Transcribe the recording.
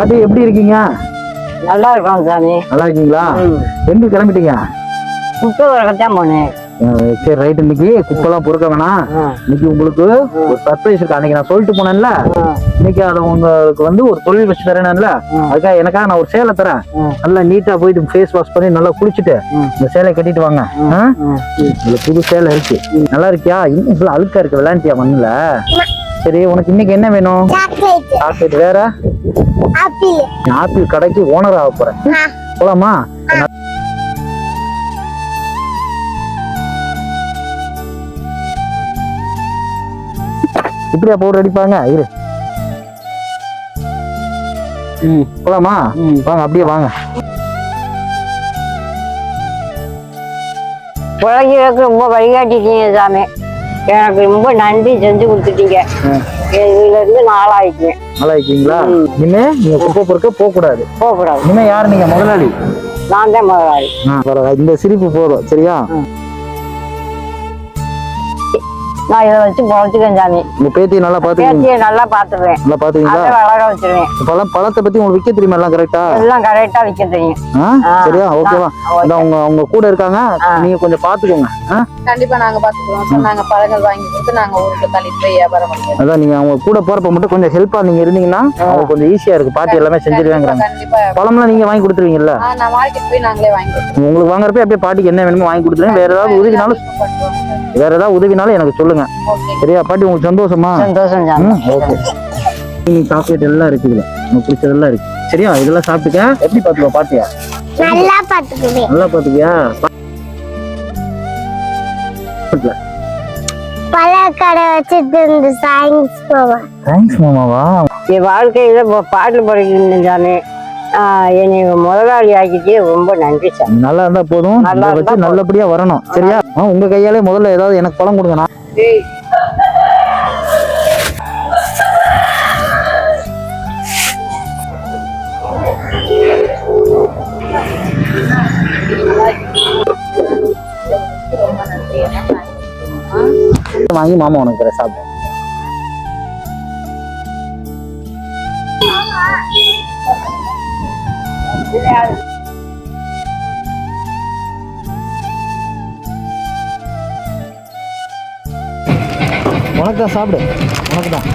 பாட்டி எப்படி இருக்கீங்க? நல்லா இருக்கோம் சாமி. நல்லா இருக்கீங்களா. எங்க கிளம்பிட்டீங்க? குப்பை வரக்கத்தான் போனேன். சரி ரைட் இன்னைக்கு குப்பெல்லாம் பொறுக்க வேணாம். இன்னைக்கு உங்களுக்கு ஒரு சர்ப்ரைஸ் இருக்கு? அன்னைக்கு நான் சொல்லிட்டு போனேன்ல. இன்னைக்கு அது உங்களுக்கு வந்து ஒரு தொழில் வச்சு தரேன்ல. அதுக்காக எனக்காக நான் ஒரு சேலை தரேன். நல்லா நீட்டா போயிட்டு ஃபேஸ் வாஷ் பண்ணி நல்லா குளிச்சுட்டு. இந்த சேலை கட்டிட்டு வாங்க. இதுல புது சேலை இருக்கு. நல்லா இருக்கியா? இன்னும் இவ்வளவு அழுக்கா இருக்கு விளையாண்டியா மண்ணுல? சரி உனக்கு இன்னைக்கு என்ன வேணும்? சாக்லேட் சாக்லேட் வேற? ஆப்பிள். கடைக்கு ஓனர் ஆக போறேன். போலாமா? இப்படியா பவுடர் அடிப்பாங்க? இரு. ம். போலாமா. வாங்க அப்படியே வாங்க. பிழைக்கிறதுக்கு ரொம்ப வழிகாட்டிட்டீங்க சாமி. எனக்கு ரொம்ப நன்றி செஞ்சு கொடுத்துட்டீங்க. இதுல இருந்து நாளாயிக்குவேன் ம். இனிமே நீங்க குப்பை பொறுக்க போக கூடாது போகக்கூடாது. இனிமே யாரு நீங்க? முதலாளி. நான் தான் முதலாளி. இந்த சிரிப்பு போதும் சரியா? நான் இதை வச்சு பொழைச்சிக்கேன் சாமி. உங்க பேத்தியை நல்லா பாத்துக்கீங்க. பேத்தியை நல்லா பார்த்துக்குவேன் நல்லா பாத்துக்கீங்களா? அதை வளர வச்சிருவேன். பழம் பழத்தை பத்தி உங்களுக்கு விற்க தெரியுமா? எல்லாம் கரெக்டா எல்லாம் கரெக்டா விற்க தெரியும். சரியா? ஓகேவா. இந்த அவங்க அவங்க கூட இருக்காங்க. நீங்க கொஞ்சம் பாத்துக்கோங்க? கண்டிப்பா நாங்க பாத்துக்குவோம் சார் நாங்க பழங்கள் வாங்கி கொடுத்து நாங்க ஊருக்கு தள்ளிட்டு போய் வியாபாரம் பண்ணுவோம் அதான் நீங்க அவங்க கூட போறப்ப மட்டும் கொஞ்சம் ஹெல்ப்பா நீங்க இருந்தீங்கன்னா அவங்க கொஞ்சம் ஈஸியா இருக்கு. பாட்டி எல்லாமே செஞ்சிருவாங்கிறாங்க. கண்டிப்பா பழம்லாம் நீங்க வாங்கி கொடுத்துருவீங்கல்ல? நான் மார்க்கெட் போய் நாங்களே வாங்கி கொடுத்துருவோம். உங்களுக்கு வாங்குறப்ப அப்படியே பாட்டிக்கு என்ன வேணுமோ வாங்கி கொடுத்துருங்க. வேற ஏதாவது உதவினாலும் வேற ஏதாவது உதவினாலும் எனக்கு சொல்லுங்க. ஓகே சரியா? பாட்டி உங்களுக்கு சந்தோஷமா? சந்தோஷம் ஓகே. சாக்லேட் எல்லாம் இருக்கு இதுல. உங்களுக்கு பிடிச்சதெல்லாம் இருக்கு சரியா? இதெல்லாம் சாப்பிட்டுக்க. எப்படி பாத்துக்கோ பாட்டியா? நல்லா பாத்துக்குவேன் நல்லா பாத்துக்கியா? பல கடை வச்சுட்டு இந்த சயின்ஸ் போவேன் தேங்க்ஸ் மாமாவா? என் வாழ்க்கையில இப்போ பாட்டு படிக்கணும் சாமி ஆஹ் என்னை முதலாளி ஆக்கிட்டு ரொம்ப நன்றி சாமி நல்லா இருந்தா போதும். நல்லா இருந்தா நல்லபடியா வரணும். சரியா? உங்க கையாலே முதல்ல ஏதாவது எனக்கு பழம் கொடுங்க நான் வாங்கி மாமா உனக்கு தரேன் சாப்பிடு உனக்கு தான் சாப்பிடு. உனக்கு தான்